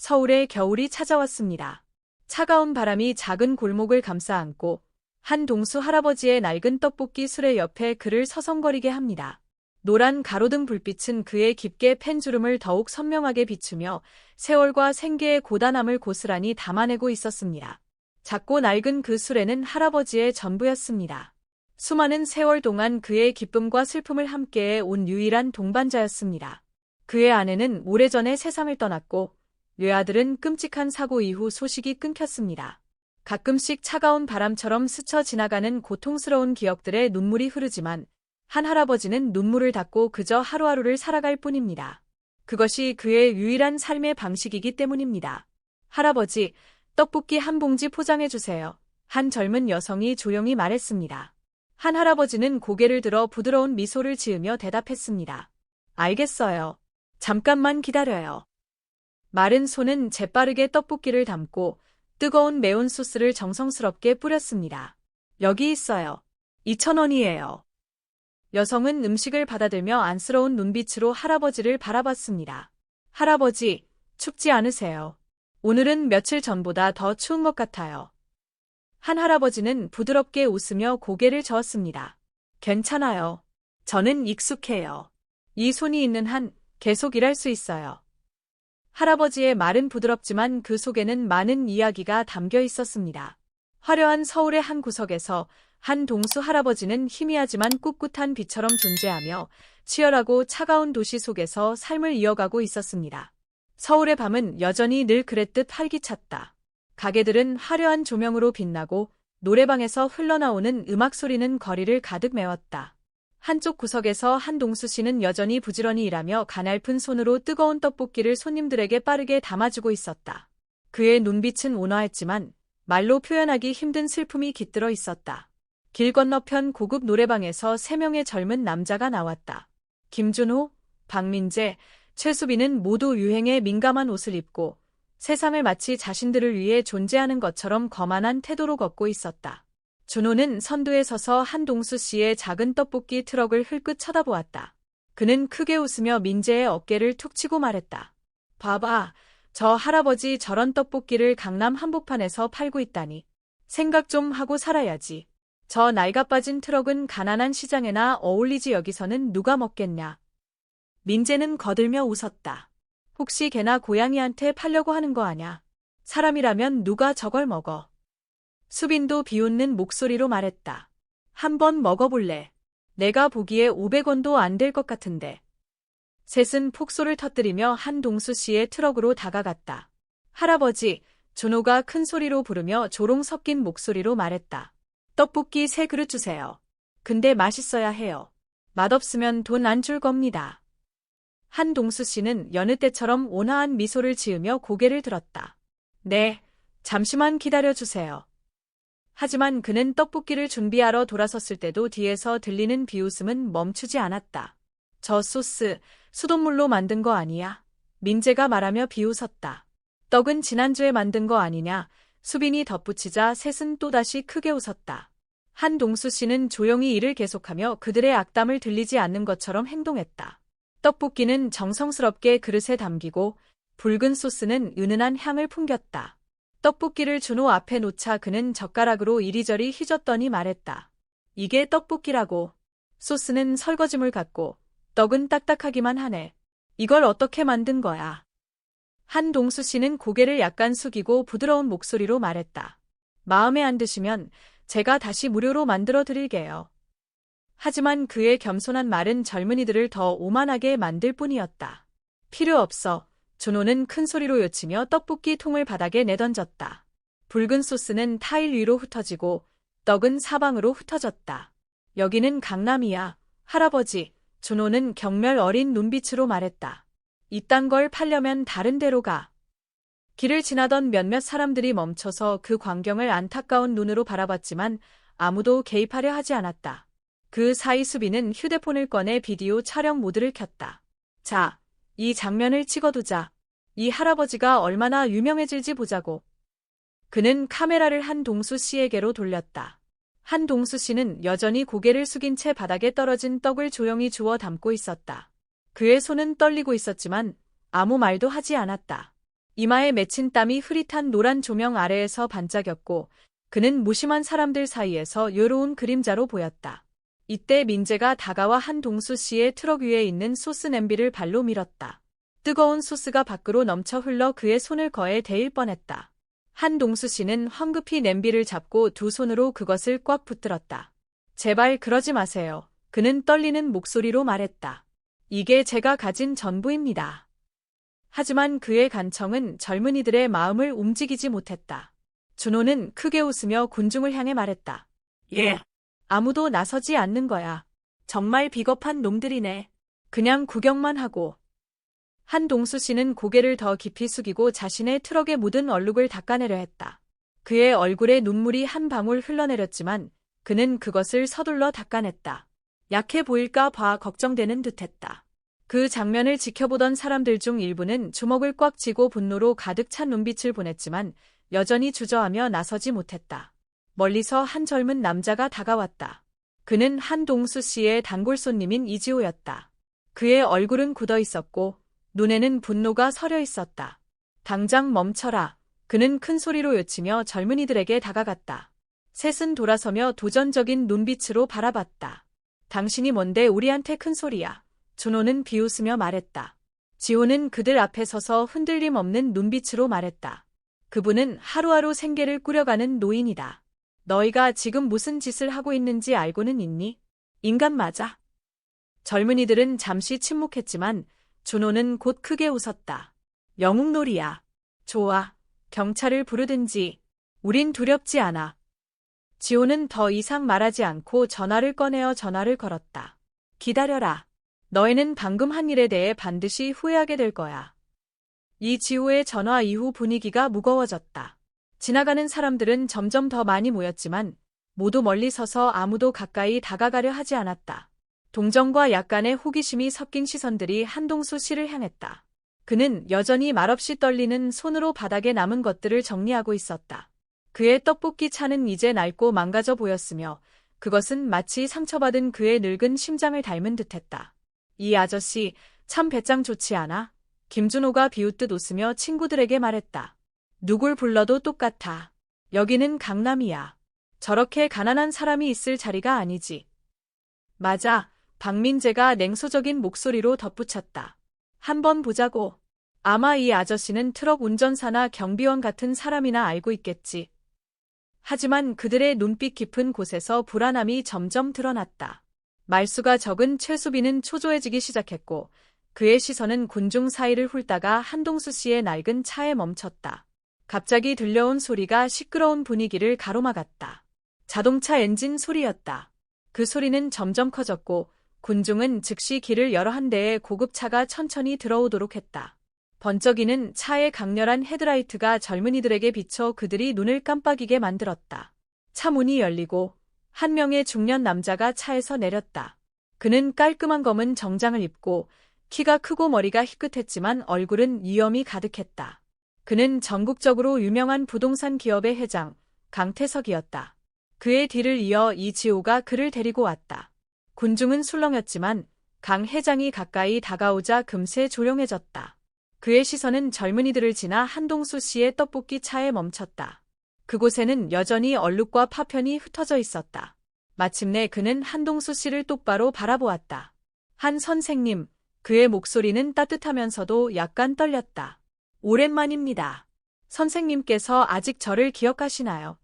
서울의 겨울이 찾아왔습니다. 차가운 바람이 작은 골목을 감싸 안고 한 동수 할아버지의 낡은 떡볶이 수레 옆에 그를 서성거리게 합니다. 노란 가로등 불빛은 그의 깊게 팬 주름을 더욱 선명하게 비추며 세월과 생계의 고단함을 고스란히 담아내고 있었습니다. 작고 낡은 그 수레는 할아버지의 전부였습니다. 수많은 세월 동안 그의 기쁨과 슬픔을 함께해 온 유일한 동반자였습니다. 그의 아내는 오래전에 세상을 떠났고 외아들은 끔찍한 사고 이후 소식이 끊겼습니다. 가끔씩 차가운 바람처럼 스쳐 지나가는 고통스러운 기억들에 눈물이 흐르지만 한 할아버지는 눈물을 닦고 그저 하루하루를 살아갈 뿐입니다. 그것이 그의 유일한 삶의 방식이기 때문입니다. 할아버지, 떡볶이 한 봉지 포장해 주세요. 한 젊은 여성이 조용히 말했습니다. 한 할아버지는 고개를 들어 부드러운 미소를 지으며 대답했습니다. 알겠어요. 잠깐만 기다려요. 마른 손은 재빠르게 떡볶이를 담고 뜨거운 매운 소스를 정성스럽게 뿌렸습니다. 여기 있어요. 2천원이에요. 여성은 음식을 받아들며 안쓰러운 눈빛으로 할아버지를 바라봤습니다. 할아버지, 춥지 않으세요? 오늘은 며칠 전보다 더 추운 것 같아요. 한 할아버지는 부드럽게 웃으며 고개를 저었습니다. 괜찮아요. 저는 익숙해요. 이 손이 있는 한 계속 일할 수 있어요. 할아버지의 말은 부드럽지만 그 속에는 많은 이야기가 담겨 있었습니다. 화려한 서울의 한 구석에서 한 동수 할아버지는 희미하지만 꿋꿋한 빛처럼 존재하며 치열하고 차가운 도시 속에서 삶을 이어가고 있었습니다. 서울의 밤은 여전히 늘 그랬듯 활기찼다. 가게들은 화려한 조명으로 빛나고 노래방에서 흘러나오는 음악 소리는 거리를 가득 메웠다. 한쪽 구석에서 한동수 씨는 여전히 부지런히 일하며 가날픈 손으로 뜨거운 떡볶이를 손님들에게 빠르게 담아주고 있었다. 그의 눈빛은 온화했지만 말로 표현하기 힘든 슬픔이 깃들어 있었다. 길 건너편 고급 노래방에서 세 명의 젊은 남자가 나왔다. 김준호, 박민재, 최수빈은 모두 유행에 민감한 옷을 입고 세상을 마치 자신들을 위해 존재하는 것처럼 거만한 태도로 걷고 있었다. 준호는 선두에 서서 한동수 씨의 작은 떡볶이 트럭을 흘끗 쳐다보았다. 그는 크게 웃으며 민재의 어깨를 툭 치고 말했다. 봐봐, 저 할아버지 저런 떡볶이를 강남 한복판에서 팔고 있다니. 생각 좀 하고 살아야지. 저 낡아 빠진 트럭은 가난한 시장에나 어울리지 여기서는 누가 먹겠냐. 민재는 거들며 웃었다. 혹시 걔나 고양이한테 팔려고 하는 거 아냐. 사람이라면 누가 저걸 먹어. 수빈도 비웃는 목소리로 말했다. 한번 먹어볼래. 내가 보기에 500원도 안 될 것 같은데. 셋은 폭소를 터뜨리며 한동수 씨의 트럭으로 다가갔다. 할아버지, 준호가 큰 소리로 부르며 조롱 섞인 목소리로 말했다. 떡볶이 세 그릇 주세요. 근데 맛있어야 해요. 맛없으면 돈 안 줄 겁니다. 한동수 씨는 여느 때처럼 온화한 미소를 지으며 고개를 들었다. 네, 잠시만 기다려 주세요. 하지만 그는 떡볶이를 준비하러 돌아섰을 때도 뒤에서 들리는 비웃음은 멈추지 않았다. 저 소스, 수돗물로 만든 거 아니야? 민재가 말하며 비웃었다. 떡은 지난주에 만든 거 아니냐? 수빈이 덧붙이자 셋은 또다시 크게 웃었다. 한동수 씨는 조용히 일을 계속하며 그들의 악담을 들리지 않는 것처럼 행동했다. 떡볶이는 정성스럽게 그릇에 담기고 붉은 소스는 은은한 향을 풍겼다. 떡볶이를 준호 앞에 놓자 그는 젓가락으로 이리저리 휘젓더니 말했다. 이게 떡볶이라고. 소스는 설거지물 같고 떡은 딱딱하기만 하네. 이걸 어떻게 만든 거야? 한동수 씨는 고개를 약간 숙이고 부드러운 목소리로 말했다. 마음에 안 드시면 제가 다시 무료로 만들어 드릴게요. 하지만 그의 겸손한 말은 젊은이들을 더 오만하게 만들 뿐이었다. 필요 없어. 준호는 큰 소리로 외치며 떡볶이 통을 바닥에 내던졌다. 붉은 소스는 타일 위로 흩어지고 떡은 사방으로 흩어졌다. 여기는 강남이야. 할아버지, 준호는 경멸 어린 눈빛으로 말했다. 이딴 걸 팔려면 다른 데로 가. 길을 지나던 몇몇 사람들이 멈춰서 그 광경을 안타까운 눈으로 바라봤지만 아무도 개입하려 하지 않았다. 그 사이 수비는 휴대폰을 꺼내 비디오 촬영 모드를 켰다. 자, 이 장면을 찍어두자. 이 할아버지가 얼마나 유명해질지 보자고. 그는 카메라를 한동수 씨에게로 돌렸다. 한동수 씨는 여전히 고개를 숙인 채 바닥에 떨어진 떡을 조용히 주워 담고 있었다. 그의 손은 떨리고 있었지만 아무 말도 하지 않았다. 이마에 맺힌 땀이 흐릿한 노란 조명 아래에서 반짝였고 그는 무심한 사람들 사이에서 요로운 그림자로 보였다. 이때 민재가 다가와 한동수 씨의 트럭 위에 있는 소스 냄비를 발로 밀었다. 뜨거운 소스가 밖으로 넘쳐 흘러 그의 손을 거에 대일 뻔했다. 한동수 씨는 황급히 냄비를 잡고 두 손으로 그것을 꽉 붙들었다. 제발 그러지 마세요. 그는 떨리는 목소리로 말했다. 이게 제가 가진 전부입니다. 하지만 그의 간청은 젊은이들의 마음을 움직이지 못했다. 준호는 크게 웃으며 군중을 향해 말했다. 예, 아무도 나서지 않는 거야. 정말 비겁한 놈들이네. 그냥 구경만 하고. 한동수 씨는 고개를 더 깊이 숙이고 자신의 트럭에 묻은 얼룩을 닦아내려 했다. 그의 얼굴에 눈물이 한 방울 흘러내렸지만 그는 그것을 서둘러 닦아냈다. 약해 보일까 봐 걱정되는 듯했다. 그 장면을 지켜보던 사람들 중 일부는 주먹을 꽉 쥐고 분노로 가득 찬 눈빛을 보냈지만 여전히 주저하며 나서지 못했다. 멀리서 한 젊은 남자가 다가왔다. 그는 한동수 씨의 단골 손님인 이지호였다. 그의 얼굴은 굳어 있었고 눈에는 분노가 서려 있었다. 당장 멈춰라. 그는 큰 소리로 외치며 젊은이들에게 다가갔다. 셋은 돌아서며 도전적인 눈빛으로 바라봤다. 당신이 뭔데 우리한테 큰 소리야. 준호는 비웃으며 말했다. 지호는 그들 앞에 서서 흔들림 없는 눈빛으로 말했다. 그분은 하루하루 생계를 꾸려가는 노인이다. 너희가 지금 무슨 짓을 하고 있는지 알고는 있니? 인간 맞아. 젊은이들은 잠시 침묵했지만 준호는 곧 크게 웃었다. 영웅놀이야. 좋아. 경찰을 부르든지. 우린 두렵지 않아. 지호는 더 이상 말하지 않고 전화를 꺼내어 전화를 걸었다. 기다려라. 너희는 방금 한 일에 대해 반드시 후회하게 될 거야. 이 지호의 전화 이후 분위기가 무거워졌다. 지나가는 사람들은 점점 더 많이 모였지만 모두 멀리 서서 아무도 가까이 다가가려 하지 않았다. 동정과 약간의 호기심이 섞인 시선들이 한동수 씨를 향했다. 그는 여전히 말없이 떨리는 손으로 바닥에 남은 것들을 정리하고 있었다. 그의 떡볶이 차는 이제 낡고 망가져 보였으며 그것은 마치 상처받은 그의 늙은 심장을 닮은 듯했다. 이 아저씨 참 배짱 좋지 않아? 김준호가 비웃듯 웃으며 친구들에게 말했다. 누굴 불러도 똑같아. 여기는 강남이야. 저렇게 가난한 사람이 있을 자리가 아니지. 맞아. 박민재가 냉소적인 목소리로 덧붙였다. 한번 보자고. 아마 이 아저씨는 트럭 운전사나 경비원 같은 사람이나 알고 있겠지. 하지만 그들의 눈빛 깊은 곳에서 불안함이 점점 드러났다. 말수가 적은 최수빈은 초조해지기 시작했고 그의 시선은 군중 사이를 훑다가 한동수 씨의 낡은 차에 멈췄다. 갑자기 들려온 소리가 시끄러운 분위기를 가로막았다. 자동차 엔진 소리였다. 그 소리는 점점 커졌고 군중은 즉시 길을 여러 한 대의 고급차가 천천히 들어오도록 했다. 번쩍이는 차의 강렬한 헤드라이트가 젊은이들에게 비쳐 그들이 눈을 깜빡이게 만들었다. 차 문이 열리고 한 명의 중년 남자가 차에서 내렸다. 그는 깔끔한 검은 정장을 입고 키가 크고 머리가 희끗했지만 얼굴은 위험이 가득했다. 그는 전국적으로 유명한 부동산 기업의 회장 강태석이었다. 그의 뒤를 이어 이지호가 그를 데리고 왔다. 군중은 술렁였지만 강 회장이 가까이 다가오자 금세 조용해졌다. 그의 시선은 젊은이들을 지나 한동수 씨의 떡볶이 차에 멈췄다. 그곳에는 여전히 얼룩과 파편이 흩어져 있었다. 마침내 그는 한동수 씨를 똑바로 바라보았다. 한 선생님, 그의 목소리는 따뜻하면서도 약간 떨렸다. 오랜만입니다. 선생님께서 아직 저를 기억하시나요?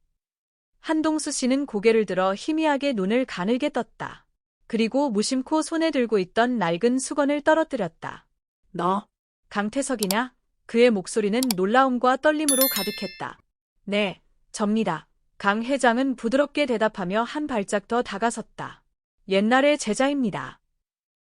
한동수 씨는 고개를 들어 희미하게 눈을 가늘게 떴다. 그리고 무심코 손에 들고 있던 낡은 수건을 떨어뜨렸다. 너, 강태석이냐? 그의 목소리는 놀라움과 떨림으로 가득했다. 네, 접니다. 강 회장은 부드럽게 대답하며 한 발짝 더 다가섰다. 옛날의 제자입니다.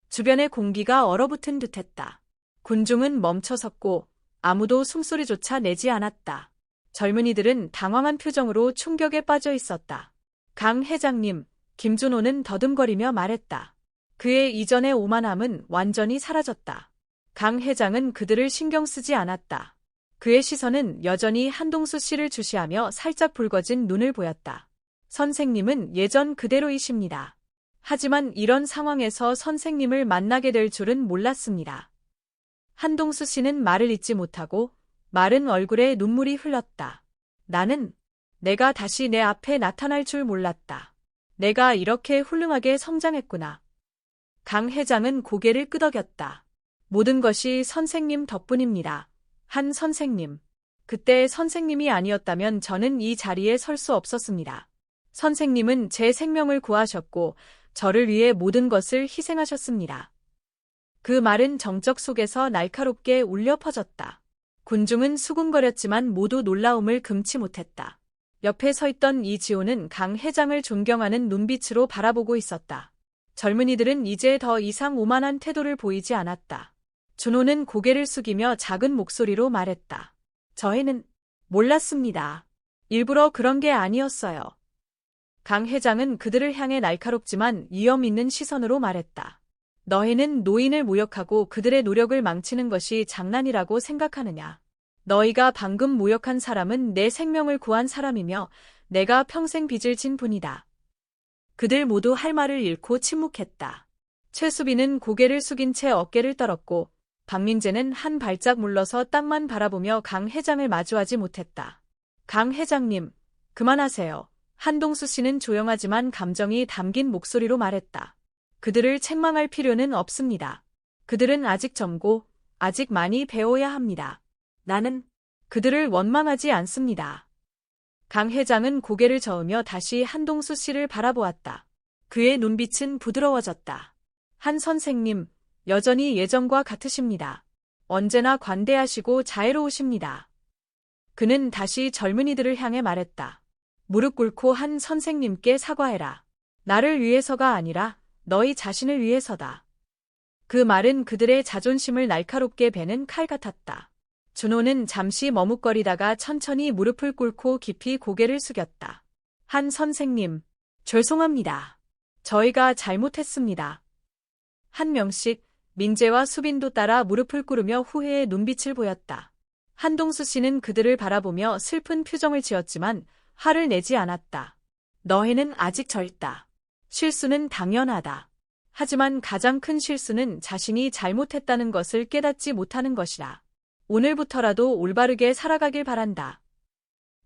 주변의 공기가 얼어붙은 듯했다. 군중은 멈춰섰고 아무도 숨소리조차 내지 않았다. 젊은이들은 당황한 표정으로 충격에 빠져 있었다. 강 회장님, 김준호는 더듬거리며 말했다. 그의 이전의 오만함은 완전히 사라졌다. 강 회장은 그들을 신경 쓰지 않았다. 그의 시선은 여전히 한동수 씨를 주시하며 살짝 붉어진 눈을 보였다. 선생님은 예전 그대로이십니다. 하지만 이런 상황에서 선생님을 만나게 될 줄은 몰랐습니다. 한동수 씨는 말을 잇지 못하고 마른 얼굴에 눈물이 흘렀다. 나는 내가 다시 내 앞에 나타날 줄 몰랐다. 내가 이렇게 훌륭하게 성장했구나. 강 회장은 고개를 끄덕였다. 모든 것이 선생님 덕분입니다. 한 선생님. 그때 선생님이 아니었다면 저는 이 자리에 설 수 없었습니다. 선생님은 제 생명을 구하셨고 저를 위해 모든 것을 희생하셨습니다. 그 말은 정적 속에서 날카롭게 울려 퍼졌다. 군중은 수군거렸지만 모두 놀라움을 금치 못했다. 옆에 서 있던 이지호는 강 회장을 존경하는 눈빛으로 바라보고 있었다. 젊은이들은 이제 더 이상 오만한 태도를 보이지 않았다. 준호는 고개를 숙이며 작은 목소리로 말했다. 저희는 몰랐습니다. 일부러 그런 게 아니었어요. 강 회장은 그들을 향해 날카롭지만 위험 있는 시선으로 말했다. 너희는 노인을 모욕하고 그들의 노력을 망치는 것이 장난이라고 생각하느냐. 너희가 방금 모욕한 사람은 내 생명을 구한 사람이며 내가 평생 빚을 진 분이다. 그들 모두 할 말을 잃고 침묵했다. 최수빈은 고개를 숙인 채 어깨를 떨었고 박민재는 한 발짝 물러서 땅만 바라보며 강 회장을 마주하지 못했다. 강 회장님, 그만하세요. 한동수 씨는 조용하지만 감정이 담긴 목소리로 말했다. 그들을 책망할 필요는 없습니다. 그들은 아직 젊고 아직 많이 배워야 합니다. 나는 그들을 원망하지 않습니다. 강 회장은 고개를 저으며 다시 한동수 씨를 바라보았다. 그의 눈빛은 부드러워졌다. 한 선생님, 여전히 예전과 같으십니다. 언제나 관대하시고 자애로우십니다. 그는 다시 젊은이들을 향해 말했다. 무릎 꿇고 한 선생님께 사과해라. 나를 위해서가 아니라 너희 자신을 위해서다. 그 말은 그들의 자존심을 날카롭게 베는 칼 같았다. 준호는 잠시 머뭇거리다가 천천히 무릎을 꿇고 깊이 고개를 숙였다. 한 선생님, 죄송합니다. 저희가 잘못했습니다. 한 명씩 민재와 수빈도 따라 무릎을 꿇으며 후회의 눈빛을 보였다. 한동수 씨는 그들을 바라보며 슬픈 표정을 지었지만 화를 내지 않았다. 너희는 아직 젊다. 실수는 당연하다. 하지만 가장 큰 실수는 자신이 잘못했다는 것을 깨닫지 못하는 것이라. 오늘부터라도 올바르게 살아가길 바란다.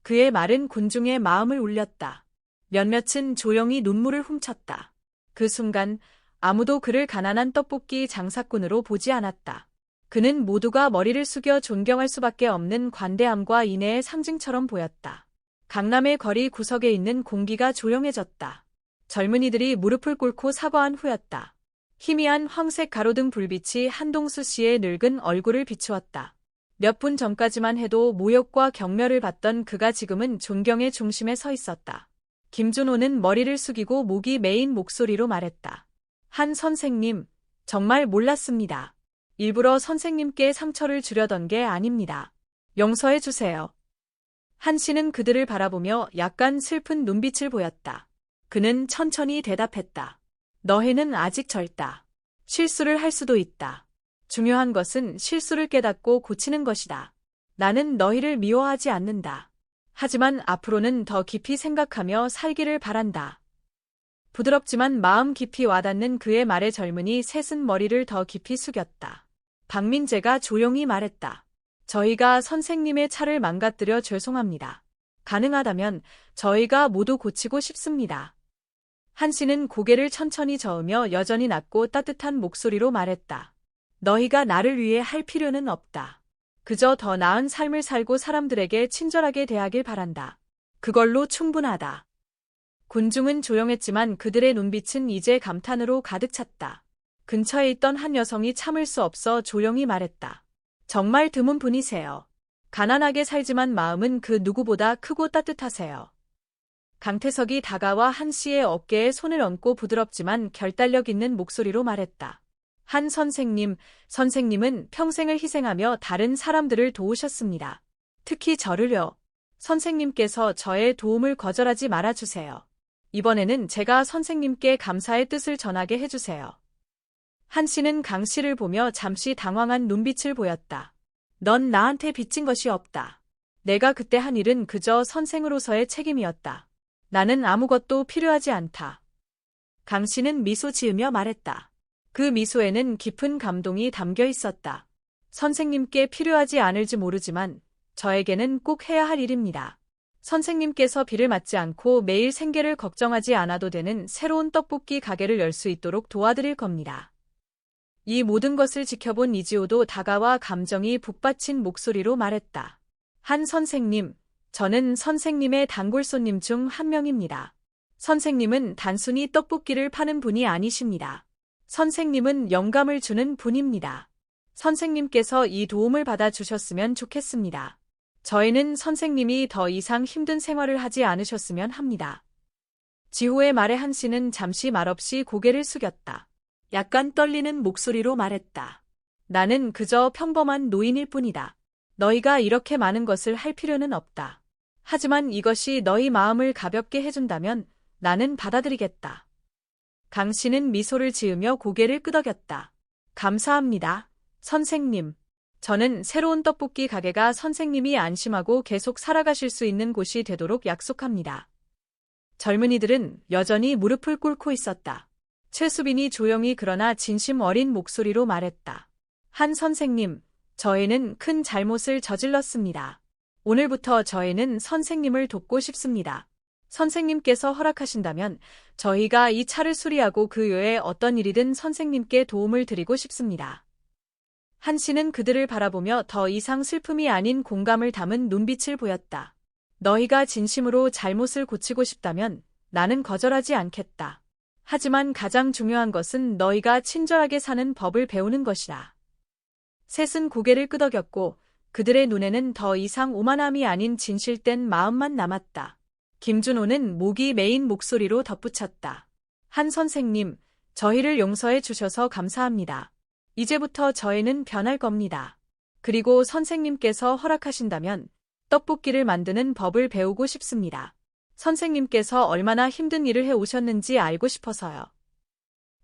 그의 말은 군중의 마음을 울렸다. 몇몇은 조용히 눈물을 훔쳤다. 그 순간 아무도 그를 가난한 떡볶이 장사꾼으로 보지 않았다. 그는 모두가 머리를 숙여 존경할 수밖에 없는 관대함과 인애의 상징처럼 보였다. 강남의 거리 구석에 있는 공기가 조용해졌다. 젊은이들이 무릎을 꿇고 사과한 후였다. 희미한 황색 가로등 불빛이 한동수 씨의 늙은 얼굴을 비추었다. 몇 분 전까지만 해도 모욕과 경멸을 받던 그가 지금은 존경의 중심에 서 있었다. 김준호는 머리를 숙이고 목이 메인 목소리로 말했다. 한 선생님, 정말 몰랐습니다. 일부러 선생님께 상처를 주려던 게 아닙니다. 용서해 주세요. 한 씨는 그들을 바라보며 약간 슬픈 눈빛을 보였다. 그는 천천히 대답했다. 너희는 아직 젊다. 실수를 할 수도 있다. 중요한 것은 실수를 깨닫고 고치는 것이다. 나는 너희를 미워하지 않는다. 하지만 앞으로는 더 깊이 생각하며 살기를 바란다. 부드럽지만 마음 깊이 와닿는 그의 말에 젊은이 셋은 머리를 더 깊이 숙였다. 박민재가 조용히 말했다. 저희가 선생님의 차를 망가뜨려 죄송합니다. 가능하다면 저희가 모두 고치고 싶습니다. 한 씨는 고개를 천천히 저으며 여전히 낮고 따뜻한 목소리로 말했다. 너희가 나를 위해 할 필요는 없다. 그저 더 나은 삶을 살고 사람들에게 친절하게 대하길 바란다. 그걸로 충분하다. 군중은 조용했지만 그들의 눈빛은 이제 감탄으로 가득 찼다. 근처에 있던 한 여성이 참을 수 없어 조용히 말했다. 정말 드문 분이세요. 가난하게 살지만 마음은 그 누구보다 크고 따뜻하세요. 강태석이 다가와 한 씨의 어깨에 손을 얹고 부드럽지만 결단력 있는 목소리로 말했다. 한 선생님, 선생님은 평생을 희생하며 다른 사람들을 도우셨습니다. 특히 저를요. 선생님께서 저의 도움을 거절하지 말아주세요. 이번에는 제가 선생님께 감사의 뜻을 전하게 해주세요. 한 씨는 강 씨를 보며 잠시 당황한 눈빛을 보였다. 넌 나한테 빚진 것이 없다. 내가 그때 한 일은 그저 선생으로서의 책임이었다. 나는 아무것도 필요하지 않다. 강 씨는 미소 지으며 말했다. 그 미소에는 깊은 감동이 담겨 있었다. 선생님께 필요하지 않을지 모르지만 저에게는 꼭 해야 할 일입니다. 선생님께서 비를 맞지 않고 매일 생계를 걱정하지 않아도 되는 새로운 떡볶이 가게를 열 수 있도록 도와드릴 겁니다. 이 모든 것을 지켜본 이지호도 다가와 감정이 북받친 목소리로 말했다. 한 선생님, 저는 선생님의 단골 손님 중 한 명입니다. 선생님은 단순히 떡볶이를 파는 분이 아니십니다. 선생님은 영감을 주는 분입니다. 선생님께서 이 도움을 받아 주셨으면 좋겠습니다. 저희는 선생님이 더 이상 힘든 생활을 하지 않으셨으면 합니다. 지호의 말에 한 씨는 잠시 말없이 고개를 숙였다. 약간 떨리는 목소리로 말했다. 나는 그저 평범한 노인일 뿐이다. 너희가 이렇게 많은 것을 할 필요는 없다. 하지만 이것이 너희 마음을 가볍게 해준다면 나는 받아들이겠다. 강 씨는 미소를 지으며 고개를 끄덕였다. 감사합니다. 선생님. 저는 새로운 떡볶이 가게가 선생님이 안심하고 계속 살아가실 수 있는 곳이 되도록 약속합니다. 젊은이들은 여전히 무릎을 꿇고 있었다. 최수빈이 조용히 그러나 진심 어린 목소리로 말했다. 한 선생님, 저희는 큰 잘못을 저질렀습니다. 오늘부터 저희는 선생님을 돕고 싶습니다. 선생님께서 허락하신다면 저희가 이 차를 수리하고 그 외에 어떤 일이든 선생님께 도움을 드리고 싶습니다. 한 씨는 그들을 바라보며 더 이상 슬픔이 아닌 공감을 담은 눈빛을 보였다. 너희가 진심으로 잘못을 고치고 싶다면 나는 거절하지 않겠다. 하지만 가장 중요한 것은 너희가 친절하게 사는 법을 배우는 것이다. 셋은 고개를 끄덕였고 그들의 눈에는 더 이상 오만함이 아닌 진실된 마음만 남았다. 김준호는 목이 메인 목소리로 덧붙였다. 한 선생님, 저희를 용서해 주셔서 감사합니다. 이제부터 저희는 변할 겁니다. 그리고 선생님께서 허락하신다면 떡볶이를 만드는 법을 배우고 싶습니다. 선생님께서 얼마나 힘든 일을 해 오셨는지 알고 싶어서요.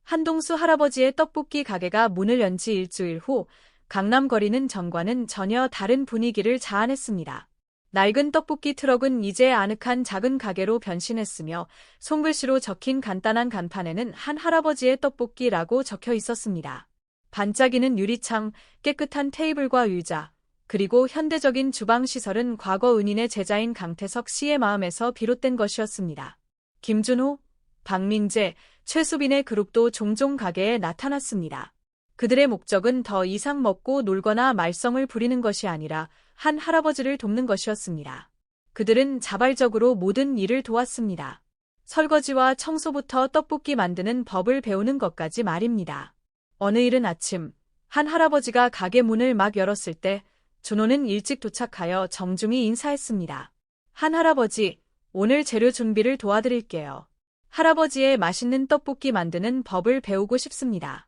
한동수 할아버지의 떡볶이 가게가 문을 연 지 일주일 후 강남 거리는 전과는 전혀 다른 분위기를 자아냈습니다. 낡은 떡볶이 트럭은 이제 아늑한 작은 가게로 변신했으며 손글씨로 적힌 간단한 간판에는 한 할아버지의 떡볶이라고 적혀 있었습니다. 반짝이는 유리창, 깨끗한 테이블과 의자, 그리고 현대적인 주방 시설은 과거 은인의 제자인 강태석 씨의 마음에서 비롯된 것이었습니다. 김준호, 박민재, 최수빈의 그룹도 종종 가게에 나타났습니다. 그들의 목적은 더 이상 먹고 놀거나 말썽을 부리는 것이 아니라 한 할아버지를 돕는 것이었습니다. 그들은 자발적으로 모든 일을 도왔습니다. 설거지와 청소부터 떡볶이 만드는 법을 배우는 것까지 말입니다. 어느 이른 아침, 한 할아버지가 가게 문을 막 열었을 때 준호는 일찍 도착하여 정중히 인사했습니다. 한 할아버지, 오늘 재료 준비를 도와드릴게요. 할아버지의 맛있는 떡볶이 만드는 법을 배우고 싶습니다.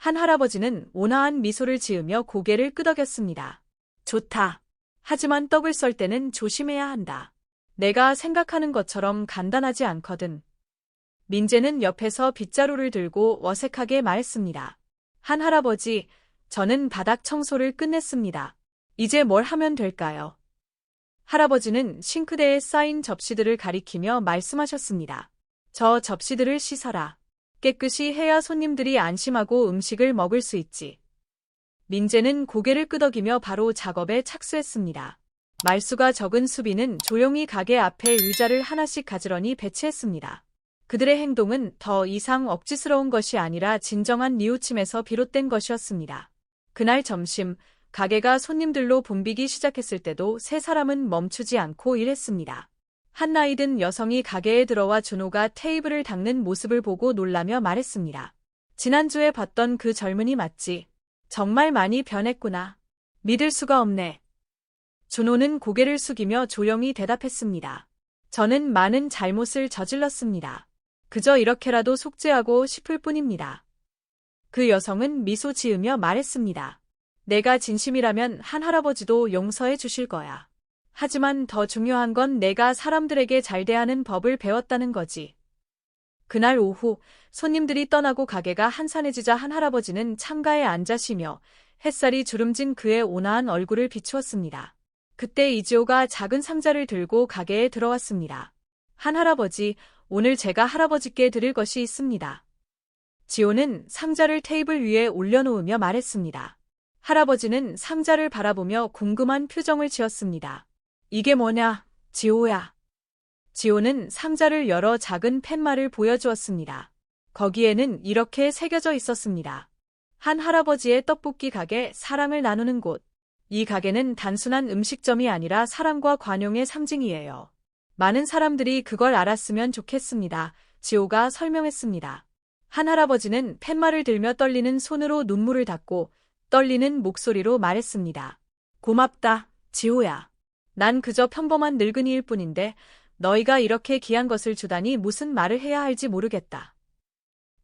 한 할아버지는 온화한 미소를 지으며 고개를 끄덕였습니다. 좋다. 하지만 떡을 썰 때는 조심해야 한다. 내가 생각하는 것처럼 간단하지 않거든. 민재는 옆에서 빗자루를 들고 어색하게 말했습니다. 한 할아버지, 저는 바닥 청소를 끝냈습니다. 이제 뭘 하면 될까요? 할아버지는 싱크대에 쌓인 접시들을 가리키며 말씀하셨습니다. 저 접시들을 씻어라. 깨끗이 해야 손님들이 안심하고 음식을 먹을 수 있지. 민재는 고개를 끄덕이며 바로 작업에 착수했습니다. 말수가 적은 수비는 조용히 가게 앞에 의자를 하나씩 가지런히 배치했습니다. 그들의 행동은 더 이상 억지스러운 것이 아니라 진정한 뉘우침에서 비롯된 것이었습니다. 그날 점심, 가게가 손님들로 붐비기 시작했을 때도 세 사람은 멈추지 않고 일했습니다. 한 나이 든 여성이 가게에 들어와 준호가 테이블을 닦는 모습을 보고 놀라며 말했습니다. 지난주에 봤던 그 젊은이 맞지? 정말 많이 변했구나. 믿을 수가 없네. 준호는 고개를 숙이며 조용히 대답했습니다. 저는 많은 잘못을 저질렀습니다. 그저 이렇게라도 속죄하고 싶을 뿐입니다. 그 여성은 미소 지으며 말했습니다. 내가 진심이라면 한 할아버지도 용서해 주실 거야. 하지만 더 중요한 건 내가 사람들에게 잘 대하는 법을 배웠다는 거지. 그날 오후 손님들이 떠나고 가게가 한산해지자 한 할아버지는 창가에 앉아 쉬며 햇살이 주름진 그의 온화한 얼굴을 비추었습니다. 그때 이지호가 작은 상자를 들고 가게에 들어왔습니다. 한 할아버지, 오늘 제가 할아버지께 드릴 것이 있습니다. 지호는 상자를 테이블 위에 올려놓으며 말했습니다. 할아버지는 상자를 바라보며 궁금한 표정을 지었습니다. 이게 뭐냐, 지호야. 지호는 상자를 열어 작은 팻말을 보여주었습니다. 거기에는 이렇게 새겨져 있었습니다. 한 할아버지의 떡볶이 가게 사랑을 나누는 곳. 이 가게는 단순한 음식점이 아니라 사랑과 관용의 상징이에요. 많은 사람들이 그걸 알았으면 좋겠습니다. 지호가 설명했습니다. 한 할아버지는 팻말을 들며 떨리는 손으로 눈물을 닦고 떨리는 목소리로 말했습니다. 고맙다, 지호야. 난 그저 평범한 늙은이일 뿐인데 너희가 이렇게 귀한 것을 주다니 무슨 말을 해야 할지 모르겠다.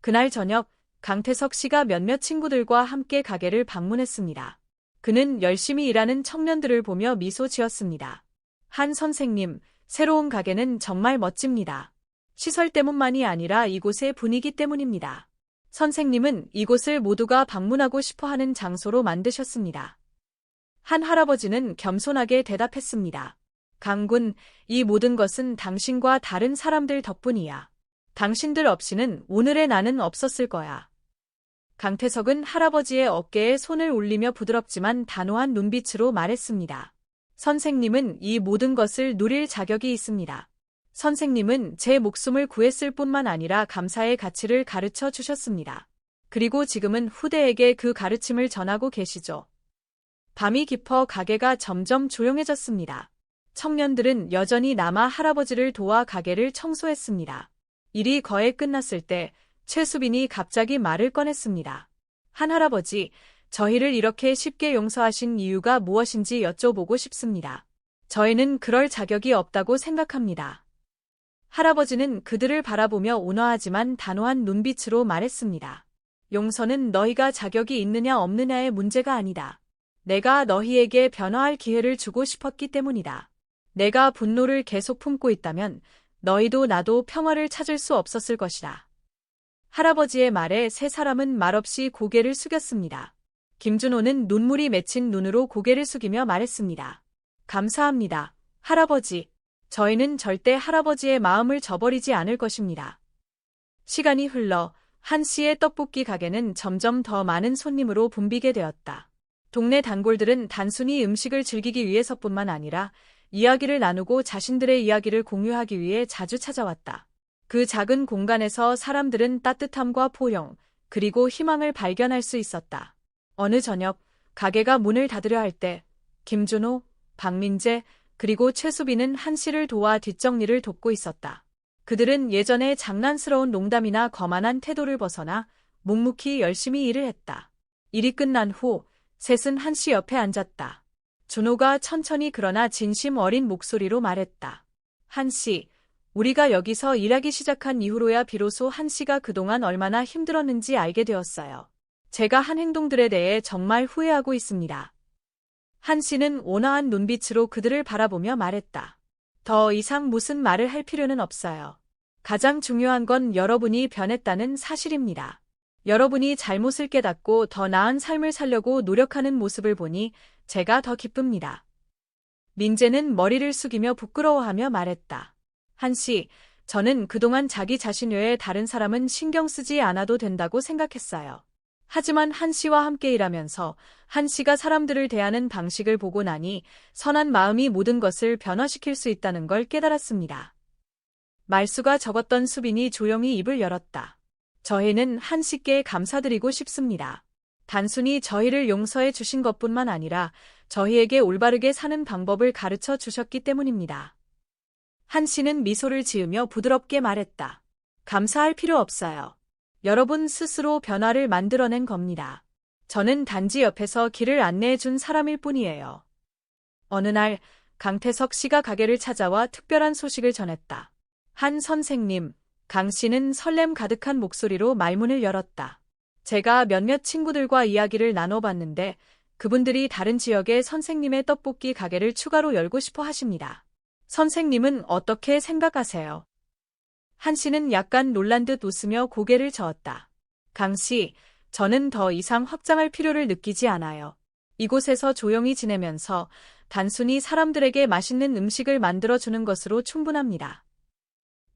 그날 저녁 강태석 씨가 몇몇 친구들과 함께 가게를 방문했습니다. 그는 열심히 일하는 청년들을 보며 미소 지었습니다. 한 선생님, 새로운 가게는 정말 멋집니다. 시설 때문만이 아니라 이곳의 분위기 때문입니다. 선생님은 이곳을 모두가 방문하고 싶어 하는 장소로 만드셨습니다. 한 할아버지는 겸손하게 대답했습니다. 강군, 이 모든 것은 당신과 다른 사람들 덕분이야. 당신들 없이는 오늘의 나는 없었을 거야. 강태석은 할아버지의 어깨에 손을 올리며 부드럽지만 단호한 눈빛으로 말했습니다. 선생님은 이 모든 것을 누릴 자격이 있습니다. 선생님은 제 목숨을 구했을 뿐만 아니라 감사의 가치를 가르쳐 주셨습니다. 그리고 지금은 후대에게 그 가르침을 전하고 계시죠. 밤이 깊어 가게가 점점 조용해졌습니다. 청년들은 여전히 남아 할아버지를 도와 가게를 청소했습니다. 일이 거의 끝났을 때 최수빈이 갑자기 말을 꺼냈습니다. 한 할아버지, 저희를 이렇게 쉽게 용서하신 이유가 무엇인지 여쭤보고 싶습니다. 저희는 그럴 자격이 없다고 생각합니다. 할아버지는 그들을 바라보며 온화하지만 단호한 눈빛으로 말했습니다. 용서는 너희가 자격이 있느냐 없느냐의 문제가 아니다. 내가 너희에게 변화할 기회를 주고 싶었기 때문이다. 내가 분노를 계속 품고 있다면 너희도 나도 평화를 찾을 수 없었을 것이다. 할아버지의 말에 세 사람은 말없이 고개를 숙였습니다. 김준호는 눈물이 맺힌 눈으로 고개를 숙이며 말했습니다. 감사합니다. 할아버지. 저희는 절대 할아버지의 마음을 저버리지 않을 것입니다. 시간이 흘러 한 씨의 떡볶이 가게는 점점 더 많은 손님으로 붐비게 되었다. 동네 단골들은 단순히 음식을 즐기기 위해서뿐만 아니라 이야기를 나누고 자신들의 이야기를 공유하기 위해 자주 찾아왔다. 그 작은 공간에서 사람들은 따뜻함과 포용, 그리고 희망을 발견할 수 있었다. 어느 저녁, 가게가 문을 닫으려 할 때, 김준호, 박민재, 그리고 최수빈은 한 씨를 도와 뒷정리를 돕고 있었다. 그들은 예전의 장난스러운 농담이나 거만한 태도를 벗어나 묵묵히 열심히 일을 했다. 일이 끝난 후 셋은 한 씨 옆에 앉았다. 준호가 천천히 그러나 진심 어린 목소리로 말했다. 한 씨, 우리가 여기서 일하기 시작한 이후로야 비로소 한 씨가 그동안 얼마나 힘들었는지 알게 되었어요. 제가 한 행동들에 대해 정말 후회하고 있습니다. 한 씨는 온화한 눈빛으로 그들을 바라보며 말했다. 더 이상 무슨 말을 할 필요는 없어요. 가장 중요한 건 여러분이 변했다는 사실입니다. 여러분이 잘못을 깨닫고 더 나은 삶을 살려고 노력하는 모습을 보니 제가 더 기쁩니다. 민재는 머리를 숙이며 부끄러워하며 말했다. 한 씨, 저는 그동안 자기 자신 외에 다른 사람은 신경 쓰지 않아도 된다고 생각했어요. 하지만 한 씨와 함께 일하면서 한 씨가 사람들을 대하는 방식을 보고 나니 선한 마음이 모든 것을 변화시킬 수 있다는 걸 깨달았습니다. 말수가 적었던 수빈이 조용히 입을 열었다. 저희는 한 씨께 감사드리고 싶습니다. 단순히 저희를 용서해 주신 것뿐만 아니라 저희에게 올바르게 사는 방법을 가르쳐 주셨기 때문입니다. 한 씨는 미소를 지으며 부드럽게 말했다. 감사할 필요 없어요. 여러분 스스로 변화를 만들어낸 겁니다. 저는 단지 옆에서 길을 안내해 준 사람일 뿐이에요. 어느 날 강태석 씨가 가게를 찾아와 특별한 소식을 전했다. 한 선생님, 강 씨는 설렘 가득한 목소리로 말문을 열었다. 제가 몇몇 친구들과 이야기를 나눠봤는데 그분들이 다른 지역에 선생님의 떡볶이 가게를 추가로 열고 싶어 하십니다. 선생님은 어떻게 생각하세요? 한 씨는 약간 놀란 듯 웃으며 고개를 저었다. 강 씨, 저는 더 이상 확장할 필요를 느끼지 않아요. 이곳에서 조용히 지내면서 단순히 사람들에게 맛있는 음식을 만들어주는 것으로 충분합니다.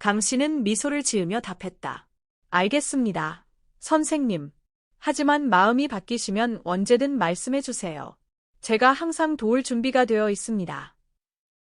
강 씨는 미소를 지으며 답했다. 알겠습니다. 선생님. 하지만 마음이 바뀌시면 언제든 말씀해 주세요. 제가 항상 도울 준비가 되어 있습니다.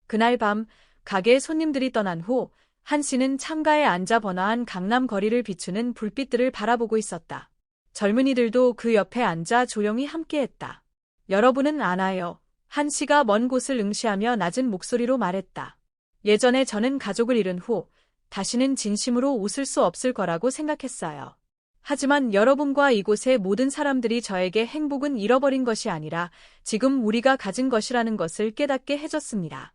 그날 밤 가게 손님들이 떠난 후 한 씨는 창가에 앉아 번화한 강남 거리를 비추는 불빛들을 바라보고 있었다. 젊은이들도 그 옆에 앉아 조용히 함께했다. 여러분은 아나요? 한 씨가 먼 곳을 응시하며 낮은 목소리로 말했다. 예전에 저는 가족을 잃은 후 다시는 진심으로 웃을 수 없을 거라고 생각했어요. 하지만 여러분과 이곳의 모든 사람들이 저에게 행복은 잃어버린 것이 아니라 지금 우리가 가진 것이라는 것을 깨닫게 해줬습니다.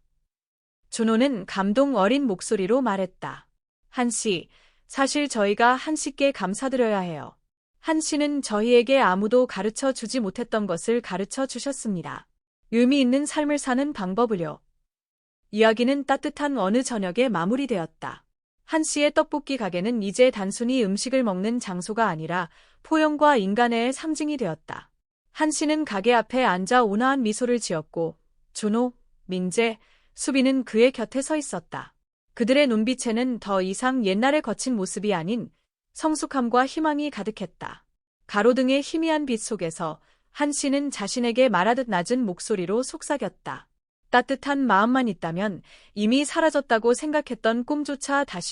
준호는 감동 어린 목소리로 말했다. 한 씨, 사실 저희가 한 씨께 감사드려야 해요. 한 씨는 저희에게 아무도 가르쳐 주지 못했던 것을 가르쳐 주셨습니다. 의미 있는 삶을 사는 방법을요. 이야기는 따뜻한 어느 저녁에 마무리되었다. 한 씨의 떡볶이 가게는 이제 단순히 음식을 먹는 장소가 아니라 포용과 인간의 상징이 되었다. 한 씨는 가게 앞에 앉아 온화한 미소를 지었고, 준호, 민재, 수비는 그의 곁에 서 있었다. 그들의 눈빛에는 더 이상 옛날의 거친 모습이 아닌 성숙함과 희망이 가득했다. 가로등의 희미한 빛 속에서 한 씨는 자신에게 말하듯 낮은 목소리로 속삭였다. 따뜻한 마음만 있다면 이미 사라졌다고 생각했던 꿈조차 다시